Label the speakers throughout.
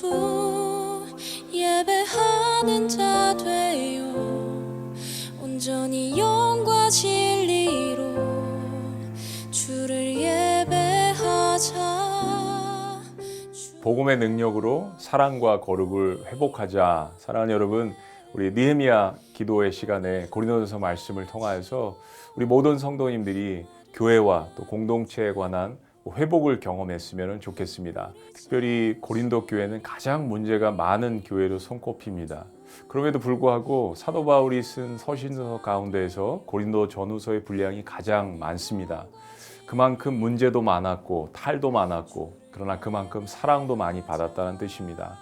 Speaker 1: 후 예배하는 자 되요 온전히 영과 진리로 주를 예배하자.
Speaker 2: 복음의 능력으로 사랑과 거룩을 회복하자. 사랑하는 여러분 우리 니헤미야 기도의 시간에 고린도전서 말씀을 통하여서 우리 모든 성도님들이 교회와 또 공동체에 관한 회복을 경험했으면 좋겠습니다. 특별히 고린도 교회는 가장 문제가 많은 교회로 손꼽힙니다. 그럼에도 불구하고 사도 바울이 쓴 서신서 가운데에서 고린도 전후서의 분량이 가장 많습니다. 그만큼 문제도 많았고 탈도 많았고 그러나 그만큼 사랑도 많이 받았다는 뜻입니다.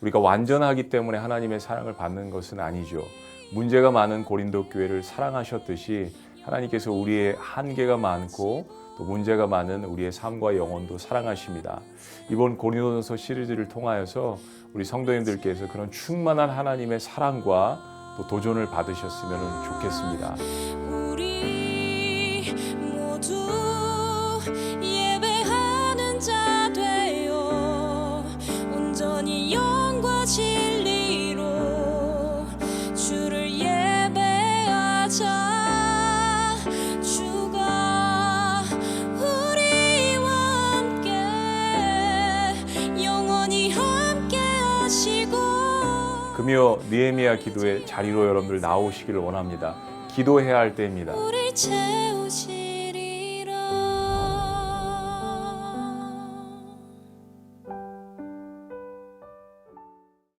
Speaker 2: 우리가 완전하기 때문에 하나님의 사랑을 받는 것은 아니죠. 문제가 많은 고린도 교회를 사랑하셨듯이 하나님께서 우리의 한계가 많고 또 문제가 많은 우리의 삶과 영혼도 사랑하십니다. 이번 고린도전서 시리즈를 통하여서 우리 성도님들께서 그런 충만한 하나님의 사랑과 또 도전을 받으셨으면 좋겠습니다.
Speaker 1: 예배하는 자 되어 온전히 영과 진
Speaker 2: 금요 니에미야 기도의 자리로 여러분들 나오시기를 원합니다. 기도해야 할 때입니다.